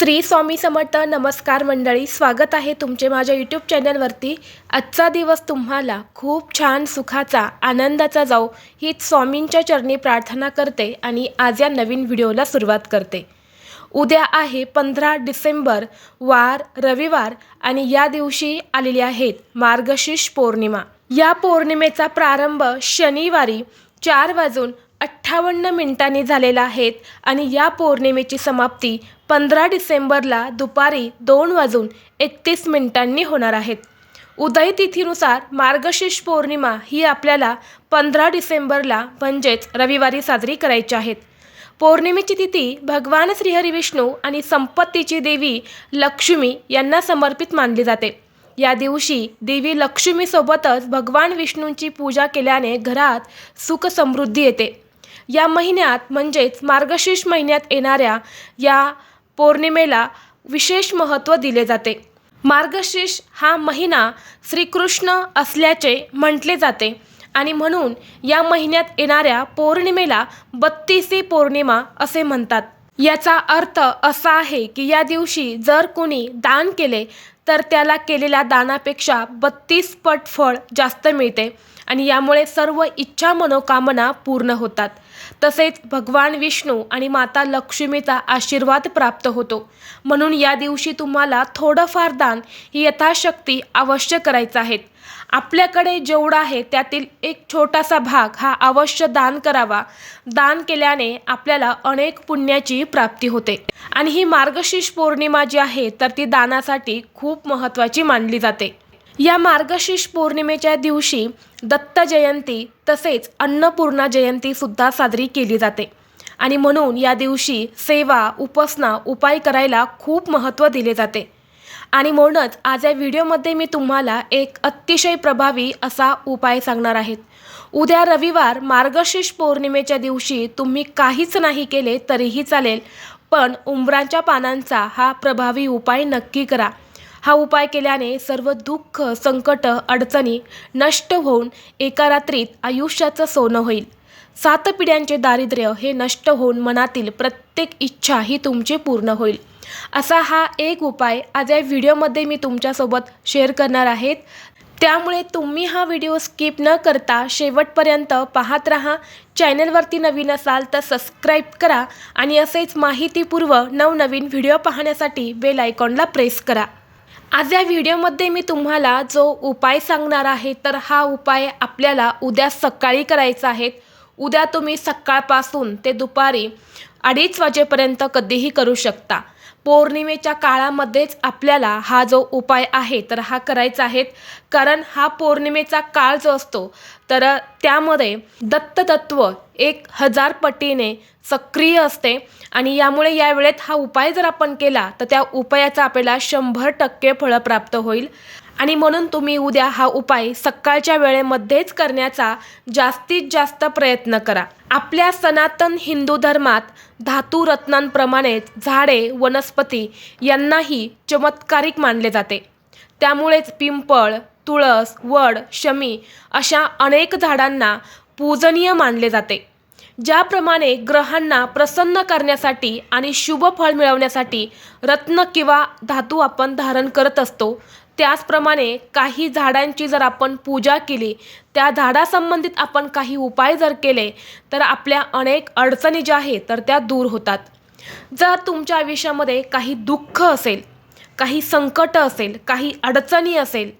श्री स्वामी समर्थ नमस्कार मंडळी स्वागत आहे तुमचे माझ्या यूट्यूब चॅनलवरती. आजचा दिवस तुम्हाला खूप छान सुखाचा आनंदाचा जाऊ हीच स्वामींच्या चरणी प्रार्थना करते आणि आज या नवीन व्हिडिओला सुरुवात करते. उद्या आहे पंधरा डिसेंबर वार रविवार आणि या दिवशी आलेली आहेत मार्गशीर्ष पौर्णिमा. या पौर्णिमेचा प्रारंभ शनिवारी चार वाजून अठ्ठावन्न मिनिटांनी झालेला आहेत आणि या पौर्णिमेची समाप्ती पंधरा डिसेंबरला दुपारी दोन वाजून एकतीस मिनिटांनी होणार आहेत. उदय तिथीनुसार मार्गशीर्ष पौर्णिमा ही आपल्याला पंधरा डिसेंबरला म्हणजेच रविवारी साजरी करायची आहेत पौर्णिमेची तिथी भगवान श्रीहरी विष्णू आणि संपत्तीची देवी लक्ष्मी यांना समर्पित मानली जाते. या दिवशी देवी लक्ष्मीसोबतच भगवान विष्णूंची पूजा केल्याने घरात सुख समृद्धी येते. या महिन्यात म्हणजेच मार्गशीर्ष महिन्यात येणाऱ्या या पौर्णिमेला विशेष महत्त्व दिले जाते. मार्गशीर्ष हा महिना श्रीकृष्ण असल्याचे म्हटले जाते आणि म्हणून या महिन्यात येणाऱ्या पौर्णिमेला बत्तीसी पौर्णिमा असे म्हणतात. याचा अर्थ असा आहे की या दिवशी जर कोणी दान केले तर त्याला केलेल्या दानापेक्षा बत्तीस पट फळ जास्त मिळते आणि यामुळे सर्व इच्छा मनोकामना पूर्ण होतात. तसेच भगवान विष्णू आणि माता लक्ष्मीचा आशीर्वाद प्राप्त होतो. म्हणून या दिवशी तुम्हाला थोडंफार दान ही यथाशक्ती अवश्य करायचं आहे. आपल्याकडे जेवढं आहे त्यातील एक छोटासा भाग हा अवश्य दान करावा. दान केल्याने आपल्याला अनेक पुण्याची प्राप्ती होते. आणि ही मार्गशीर्ष पौर्णिमा जी आहे तर ती दानासाठी खूप महत्त्वाची मानली जाते. या मार्गशीर्ष पौर्णिमेच्या दिवशी दत्त जयंती तसेच अन्नपूर्णा जयंतीसुद्धा साजरी केली जाते. आणि म्हणून या दिवशी सेवा उपासना उपाय करायला खूप महत्त्व दिले जाते. आणि म्हणूनच आज या व्हिडिओमध्ये मी तुम्हाला एक अतिशय प्रभावी असा उपाय सांगणार आहेत उद्या रविवार मार्गशीर्ष पौर्णिमेच्या दिवशी तुम्ही काहीच नाही केले तरीही चालेल पण उंबरांच्या पानांचा हा प्रभावी उपाय नक्की करा. हा उपाय केल्याने सर्व दुःख संकट अडचणी नष्ट होऊन एका रात्रीत आयुष्याचं सोनं होईल. सात पिढ्यांचे दारिद्र्य हे नष्ट होऊन मनातील प्रत्येक इच्छा ही तुमची पूर्ण होईल. असा हा एक उपाय आज या व्हिडिओमध्ये मी तुमच्यासोबत शेअर करणार आहेत त्यामुळे तुम्ही हा व्हिडिओ स्किप न करता शेवटपर्यंत पाहत राहा. चॅनलवरती नवीन असाल तर सबस्क्राईब करा आणि असेच माहितीपूर्व नवनवीन व्हिडिओ पाहण्यासाठी बेल आयकॉनला प्रेस करा. आज या व्हिडिओमध्ये मी तुम्हाला जो उपाय सांगणार आहे तर हा उपाय आपल्याला उद्या सकाळी करायचा आहे. उद्या तुम्ही सकाळपासून ते दुपारी अडीच वाजेपर्यंत कधीही करू शकता. पौर्णिमेच्या काळामध्येच आपल्याला हा जो उपाय आहे तर हा करायचा आहे. कारण हा पौर्णिमेचा काळ जो असतो तर त्यामध्ये दत्ततत्व एक हजार पटीने सक्रिय असते. आणि यामुळे या वेळेत हा उपाय जर आपण केला तर त्या उपायाचा आपल्याला शंभर टक्के फळं प्राप्त होईल. आणि म्हणून तुम्ही उद्या हा उपाय सकाळच्या वेळेमध्येच करण्याचा जास्तीत जास्त प्रयत्न करा. आपल्या सनातन हिंदू धर्मात धातू रत्नांप्रमाणेच झाडे वनस्पती यांनाही चमत्कारिक मानले जाते. त्यामुळेच पिंपळ तुळस वड शमी अशा अनेक झाडांना पूजनीय मानले जाते. ज्याप्रमाणे ग्रहांना प्रसन्न करण्यासाठी आणि शुभ फळ मिळवण्यासाठी रत्न किंवा धातू आपण धारण करत असतो त्याचप्रमाणे काही झाडांची जर आपण पूजा केली त्या झाडासंबंधित आपण काही उपाय जर केले तर आपल्या अनेक अडचणी ज्या आहेत तर त्या दूर होतात. जर तुमच्या आयुष्यामध्ये काही दुःख असेल काही संकट असेल काही अडचणी असेल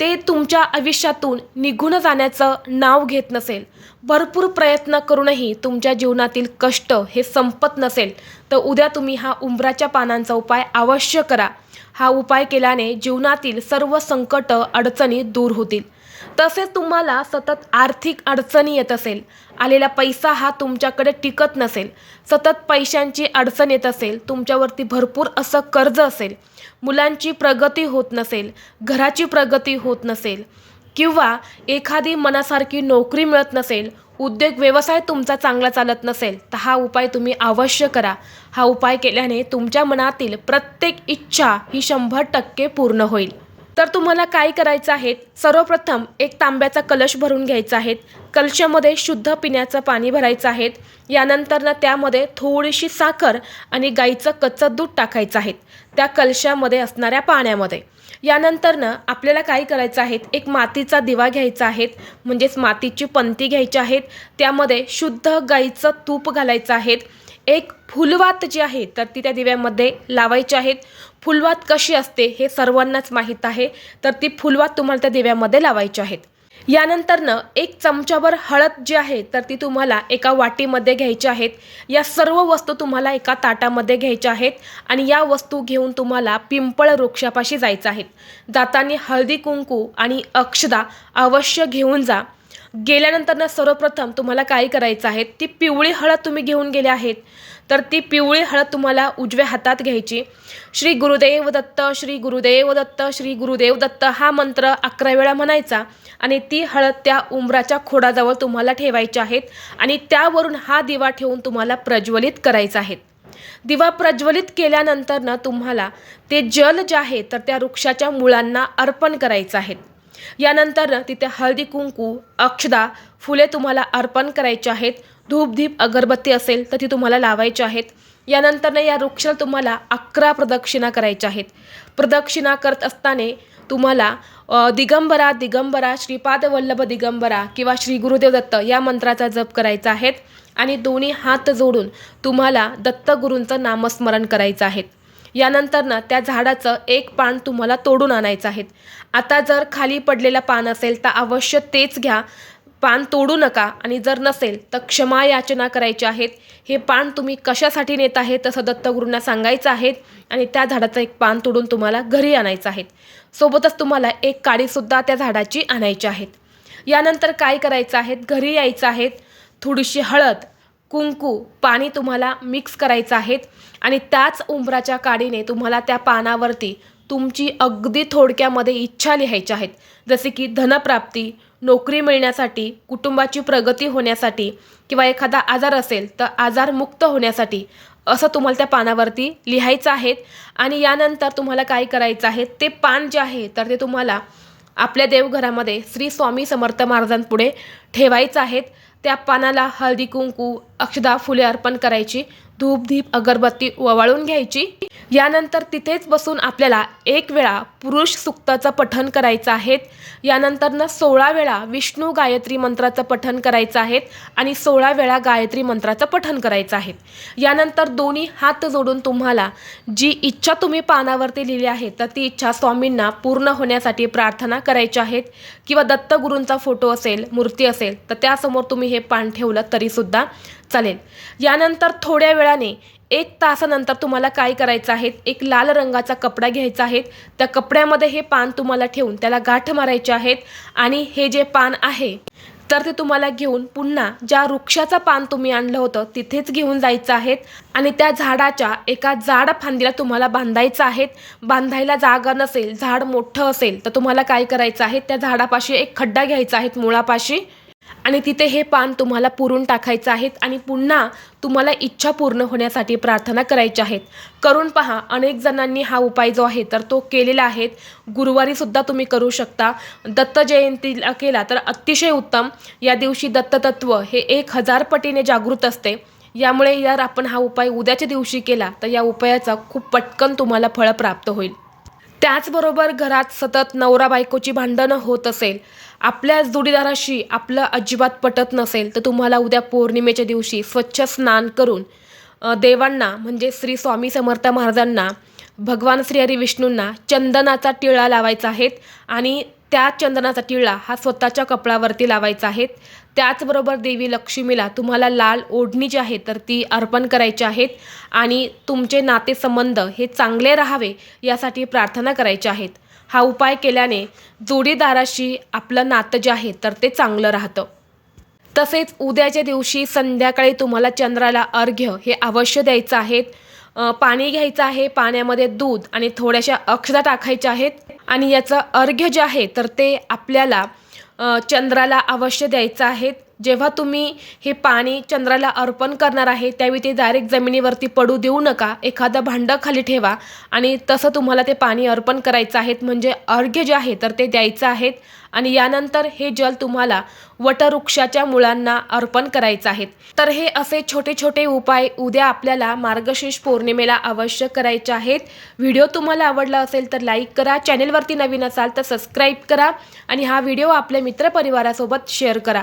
ते तुमच्या आयुष्यातून निघून जाण्याचं नाव घेत नसेल. भरपूर प्रयत्न करूनही तुमच्या जीवनातील कष्ट हे संपत नसेल. तर उद्या तुम्ही हा उंबराच्या पानांचा उपाय अवश्य करा. हा उपाय केल्याने जीवनातील सर्व संकट अडचणी दूर होतील. तसेच तुम्हाला सतत आर्थिक अडचणी येत असेल आलेला पैसा हा तुमच्याकडे टिकत नसेल सतत पैशांची अडचण येत असेल तुमच्यावरती भरपूर असं कर्ज असेल मुलांची प्रगती होत नसेल घराची प्रगती होत नसेल किंवा एखादी मनासारखी नोकरी मिळत नसेल उद्योग व्यवसाय तुमचा चांगला चालत नसेल तर हा उपाय तुम्ही अवश्य करा. हा उपाय केल्याने तुमच्या मनातील प्रत्येक इच्छा ही शंभर टक्के पूर्ण होईल. तर तुम्हाला काय करायचं आहे? सर्वप्रथम एक तांब्याचा कलश भरून घ्यायचा आहे. कलशामध्ये शुद्ध पिण्याचं पाणी भरायचं आहे. यानंतर ना त्यामध्ये थोडीशी साखर आणि गाईचं कच्चं दूध टाकायचं आहे. त्या कलशामध्ये असणाऱ्या पाण्यामध्ये. यानंतर ना आपल्याला काय करायचं आहे? एक मातीचा दिवा घ्यायचा आहे. म्हणजेच मातीची पंती घ्यायची आहेत त्यामध्ये शुद्ध गाईचं तूप घालायचं आहे. एक फुलवात जी आहे तर ती त्या दिव्यामध्ये लावायची आहेत. फुलवात कशी असते हे सर्वांनाच माहीत आहे तर ती फुलवात तुम्हाला त्या दिव्यामध्ये लावायची आहेत. यानंतरनं एक चमच्याभर हळद जी आहे तर ती तुम्हाला एका वाटीमध्ये घ्यायची आहेत. या सर्व वस्तू तुम्हाला एका ताटामध्ये घ्यायच्या आहेत आणि या वस्तू घेऊन तुम्हाला पिंपळ वृक्षापाशी जायचं आहे. जाताना हळदी कुंकू आणि अक्षदा अवश्य घेऊन जा. गेल्यानंतर ना सर्वप्रथम तुम्हाला काय करायचं आहे? ती पिवळी हळद तुम्ही घेऊन गेले आहेत. तर ती पिवळी हळद तुम्हाला उजव्या हातात घ्यायची. श्री गुरुदेव दत्त श्री गुरुदेव दत्त श्री गुरुदेव दत्त हा मंत्र अकरा वेळा म्हणायचा. आणि ती हळद त्या उंबराच्या खोडाजवळ तुम्हाला ठेवायची आहेत. आणि त्यावरून हा दिवा ठेवून तुम्हाला प्रज्वलित करायचा आहे दिवा प्रज्वलित केल्यानंतर ना तुम्हाला ते जल जे आहे तर त्या वृक्षाच्या मुळांना अर्पण करायचं आहे यानंतर तिथे हळदी कुंकू अक्षदा फुले तुम्हाला अर्पण करायची आहेत. धूप दीप अगरबत्ती असेल तर ती तुम्हाला लावायची आहेत. यानंतर या वृक्षाला तुम्हाला अकरा प्रदक्षिणा करायच्या आहेत. प्रदक्षिणा करत असताना तुम्हाला दिगंबरा दिगंबरा श्रीपाद वल्लभ दिगंबरा किंवा श्री गुरुदेव दत्त या मंत्राचा जप करायचा आहे आणि दोन्ही हात जोडून तुम्हाला दत्तगुरूंचं नामस्मरण करायचं आहे यानंतर ना त्या झाडाचं एक पान तुम्हाला तोडून आणायचं आहे आता जर खाली पडलेलं पान असेल तर अवश्य तेच घ्या. पान तोडू नका आणि जर नसेल तर क्षमा याचना करायची आहेत. हे पान तुम्ही कशासाठी नेत आहे तसं दत्तगुरूंना सांगायचं आहे आणि त्या झाडाचं एक पान तोडून तुम्हाला घरी आणायचं आहे सोबतच तुम्हाला एक काडीसुद्धा त्या झाडाची आणायची आहेत. यानंतर काय करायचं आहे घरी यायचं आहे थोडीशी हळद कुंकू पाणी तुम्हाला मिक्स करायचं आहेत आणि त्याच उंबराच्या काडीने तुम्हाला त्या पानावरती तुमची अगदी थोडक्यामध्ये इच्छा लिहायच्या आहेत. जसे की धनप्राप्ती नोकरी मिळण्यासाठी कुटुंबाची प्रगती होण्यासाठी किंवा एखादा आजार असेल तर आजारमुक्त होण्यासाठी असं तुम्हाला त्या पानावरती लिहायचं आहेत. आणि यानंतर तुम्हाला काय करायचं आहे ते पान जे आहे तर ते तुम्हाला आपल्या देवघरामध्ये श्री स्वामी समर्थ महाराजांपुढे ठेवायचं आहेत. त्या पानाला हळदी कुंकू अक्षदा फुले अर्पण करायची धूप धीप अगरबत्ती ओवाळून घ्यायची. यानंतर तिथेच बसून आपल्याला एक वेळा पुरुष सुक्ताचं पठण करायचं आहे यानंतरनं सोळा वेळा विष्णू गायत्री मंत्राचं पठण करायचं आहे आणि सोळा वेळा गायत्री मंत्राचं पठण करायचं आहे यानंतर दोन्ही हात जोडून तुम्हाला जी इच्छा तुम्ही पानावरती लिहिली आहे तर ती इच्छा स्वामींना पूर्ण होण्यासाठी प्रार्थना करायची आहेत. किंवा दत्तगुरूंचा फोटो असेल मूर्ती असेल तर त्यासमोर तुम्ही हे पान ठेवलं तरीसुद्धा चालेल. यानंतर थोड्या वेळाने एक तासानंतर तुम्हाला काय करायचं आहे? एक लाल रंगाचा कपडा घ्यायचा आहे. त्या कपड्यामध्ये हे पान तुम्हाला ठेवून त्याला गाठ मारायचे आहेत आणि हे जे पान आहे तर ते तुम्हाला घेऊन पुन्हा ज्या वृक्षाचं पान तुम्ही आणलं होतं तिथेच घेऊन जायचं आहेत आणि त्या झाडाच्या एका जाड फांदीला तुम्हाला बांधायचं आहेत. बांधायला जागा नसेल झाड मोठं असेल तर तुम्हाला काय करायचं आहे? त्या झाडापाशी एक खड्डा घ्यायचा आहे मुळापाशी. आणि तिथे हे पान तुम्हाला पुरून टाकायचं आहेत आणि पुन्हा तुम्हाला इच्छा पूर्ण होण्यासाठी प्रार्थना करायच्या आहेत. करून पहा अनेक जणांनी हा उपाय जो आहे तर तो केलेला आहे. गुरुवारीसुद्धा तुम्ही करू शकता. दत्त जयंतीला केला तर अतिशय उत्तम. या दिवशी दत्ततत्व हे एक हजार पटीने जागृत असते. यामुळे जर आपण हा उपाय उद्याच्या दिवशी केला तर या उपायाचा खूप पटकन तुम्हाला फळ प्राप्त होईल. त्याचबरोबर घरात सतत नवरा बायकोची भांडणं होत असेल आपल्या जोडीदाराशी आपलं अजिबात पटत नसेल तर तुम्हाला उद्या पौर्णिमेच्या दिवशी स्वच्छ स्नान करून देवांना म्हणजे श्री स्वामी समर्थ महाराजांना भगवान श्री हरी विष्णूंना चंदनाचा टिळा लावायचा आहेत आणि त्या चंदनाचा टिळा हा स्वतःच्या कपडावरती लावायचा आहे त्याचबरोबर देवी लक्ष्मीला तुम्हाला लाल ओढणी जी आहे तर ती अर्पण करायची आहेत आणि तुमचे नातेसंबंध हे चांगले राहावे यासाठी प्रार्थना करायच्या आहेत. हा उपाय केल्याने जोडीदाराशी आपलं नातं जे आहे तर ते चांगलं राहतं. तसेच उद्याच्या दिवशी संध्याकाळी तुम्हाला चंद्राला अर्घ्य हे अवश्य द्यायचं आहे. पाणी घ्यायचं आहे पाण्यामध्ये दूध आणि थोड्याशा अक्षता टाकायच्या आहेत. आणि याचं अर्घ्य जे आहे तर ते आपल्याला चंद्राला अवश्य द्यायचं आहे. जेव्हा तुम्ही हे पाणी चंद्राला अर्पण करणार आहे त्यावेळी ते डायरेक्ट जमिनीवरती पडू देऊ नका. एखादं भांडं खाली ठेवा आणि तसं तुम्हाला ते पाणी अर्पण करायचं आहेत. म्हणजे अर्घ्य जे आहे तर ते द्यायचं आहेत. आणि यानंतर हे जल तुम्हाला वटवृक्षाच्या मुळांना अर्पण करायचं आहेत. तर हे असे छोटे छोटे उपाय उद्या आपल्याला मार्गशीर्ष पौर्णिमेला अवश्य करायचे आहेत. व्हिडिओ तुम्हाला आवडला असेल तर लाईक करा. चॅनेलवरती नवीन असाल तर सबस्क्राईब करा. आणि हा व्हिडिओ आपल्या मित्रपरिवारासोबत शेअर करा.